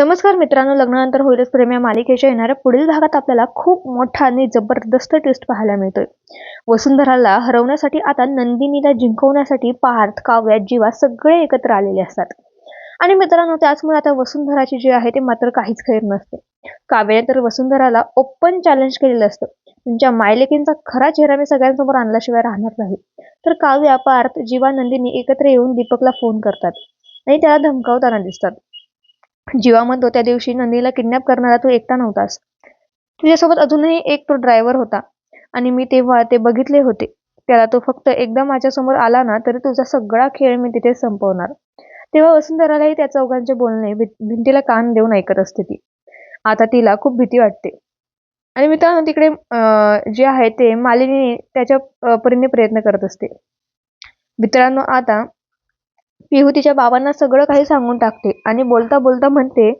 नमस्कार मित्रांनो लग्नानंतर होईलच प्रेम या मालिकेच्या येणाऱ्या पुढील भागात आपल्याला खूप मोठा आणि जबरदस्त ट्विस्ट पाहायला मिळतोय. वसुंधराला हरवण्यासाठी आता नंदिनीला जिंकवण्यासाठी पार्थ काव्या जीवा सगळे एकत्र आलेले असतात. आणि मित्रांनो त्याचमुळे आता वसुंधराची जी आहे ते मात्र काहीच खैर नसते. काव्याने तर वसुंधराला ओपन चॅलेंज केलेलं असतं. तुमच्या मायलेकींचा खरा चेहरा मी सगळ्यांसमोर आणल्याशिवाय राहणार नाही. तर काव्या पार्थ जीवा नंदिनी एकत्र येऊन दीपकला फोन करतात. आणि त्याला धमकावताना दिसतात. जीवा म्हणतो त्या दिवशी नंदीला किडनॅप करणारा तू एकटा नव्हतास तुझ्यासोबत अजूनही एक तो ड्रायव्हर होता. आणि मी तेव्हा ते बघितले होते. त्याला तो फक्त एकदा माझ्यासमोर आला ना तरी तुझा सगळा खेळ मी तिथे संपवणार. तेव्हा वसुंधरालाही त्या चौघांचे बोलणे भि- भिंतीला कान देऊन ऐकत असते ती. आता तिला खूप भीती वाटते. आणि मित्रांनो तिकडे जे आहे ते मालिनी त्याच्या परीने प्रयत्न करत असते. मित्रांनो आता पिहू तिच्या बाबांना सगळं काही सांगून टाकते आणि बोलता बोलता म्हणते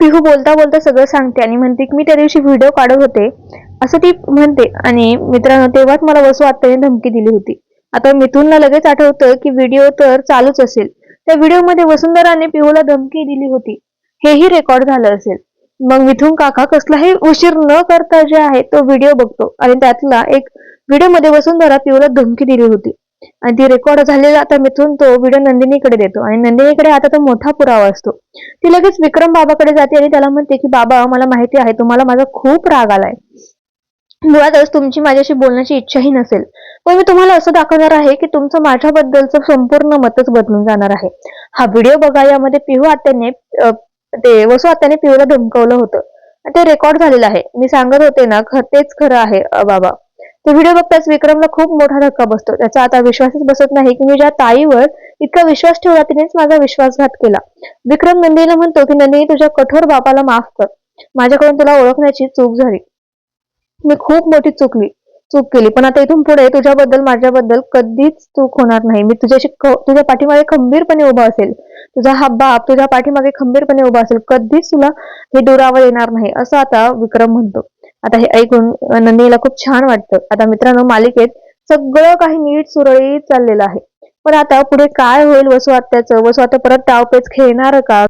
पिहू बोलता बोलता सगळं सांगते आणि म्हणते की मी त्या दिवशी व्हिडिओ काढत होते. असं ती म्हणते आणि मित्रांनो तेव्हाच मला वसू आत्ताने धमकी दिली होती. आता मिथूनला लगेच आठवतं की व्हिडिओ तर चालूच असेल. त्या व्हिडिओमध्ये वसुंधराने पिहूला धमकी दिली होती. हेही रेकॉर्ड झालं असेल. मग मिथून काका कसलाही उशीर न करता जे आहे तो व्हिडिओ बघतो आणि त्यातला एक व्हिडिओमध्ये वसुंधरा पिहूला धमकी दिली होती. आणि ती रेकॉर्ड झालेला आता मिथून तो व्हिडिओ नंदिनीकडे देतो. आणि नंदिनीकडे आता तो मोठा पुरावा असतो. ती लगेच विक्रम बाबाकडे जाते आणि त्याला म्हणते की बाबा मला माहिती आहे तुम्हाला माझा खूप राग आलाय. मुळातच तुमची माझ्याशी बोलण्याची इच्छाही नसेल. पण मी तुम्हाला असं दाखवणार आहे की तुमचं माझ्याबद्दलचं संपूर्ण मतच बदलून जाणार आहे. हा व्हिडिओ बघा यामध्ये पिहू आत्याने ते वसू आत्याने पिहूला धमकवलं होतं. ते रेकॉर्ड झालेलं आहे. मी सांगत होते ना खर तेच खरं आहे बाबा. तो व्हिडिओ बघताच विक्रमला खूप मोठा धक्का बसतो. त्याचा आता विश्वासच बसत नाही की मी ज्या ताईवर इतका विश्वास ठेवला तिनेच माझा विश्वासघात केला. विक्रम नंदीला म्हणतो की नंदिनी तुझ्या कठोर बापाला माफ कर. माझ्याकडून तुला ओळखण्याची चूक झाली. मी खूप मोठी चुकली चूक केली. पण आता इथून पुढे तुझ्याबद्दल माझ्याबद्दल कधीच चूक होणार नाही. मी तुझ्याशी तुझ्या पाठीमागे खंबीरपणे उभा असेल. तुझा हा बाप तुझ्या पाठीमागे खंबीरपणे उभा असेल. कधीच तुला हे दुरावर येणार नाही असं आता विक्रम म्हणतो. आता हे ऐकून नंदिनीला खूप छान वाटतं. आता मित्रांनो मालिकेत सगळं काही नीट सुरळीत चाललेलं आहे. पण आता पुढे काय होईल वसुआत्याचं आत्याचं? आता परत डावपेच खेळणार का?